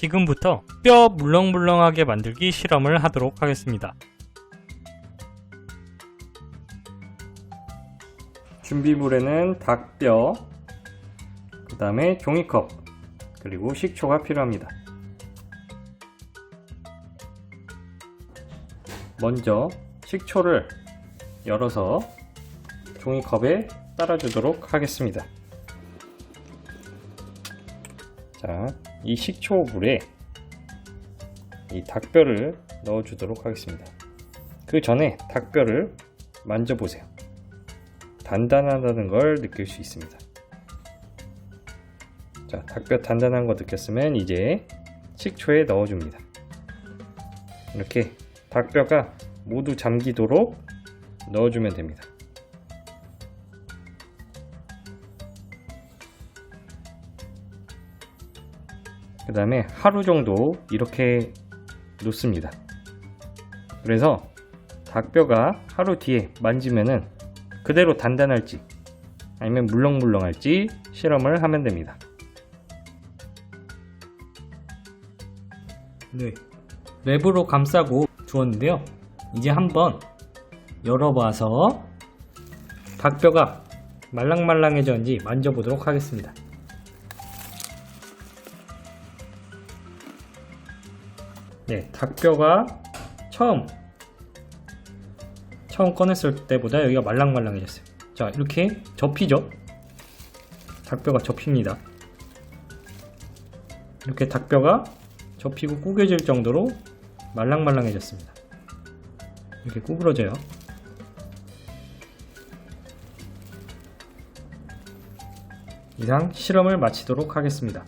지금부터 뼈 물렁물렁하게 만들기 실험을 하도록 하겠습니다. 준비물에는 닭뼈, 그 다음에 종이컵, 그리고 식초가 필요합니다. 먼저 식초를 열어서 종이컵에 따라주도록 하겠습니다. 자, 이 식초 물에 이 닭뼈를 넣어 주도록 하겠습니다. 그 전에 닭뼈를 만져보세요. 단단하다는 걸 느낄 수 있습니다. 자, 닭뼈 단단한 거 느꼈으면 이제 식초에 넣어줍니다. 이렇게 닭뼈가 모두 잠기도록 넣어주면 됩니다. 그 다음에 하루 정도 이렇게 놓습니다. 그래서 닭뼈가 하루 뒤에 만지면은 그대로 단단할지 아니면 물렁물렁할지 실험을 하면 됩니다. 네. 랩으로 감싸고 두었는데요. 이제 한번 열어봐서 닭뼈가 말랑말랑해졌는지 만져보도록 하겠습니다. 네, 닭뼈가 처음 처음 꺼냈을 때보다 여기가 말랑말랑해졌어요. 자, 이렇게 접히죠? 닭뼈가 접힙니다. 이렇게 닭뼈가 접히고 구겨질 정도로 말랑말랑해졌습니다. 이렇게 구부러져요. 이상 실험을 마치도록 하겠습니다.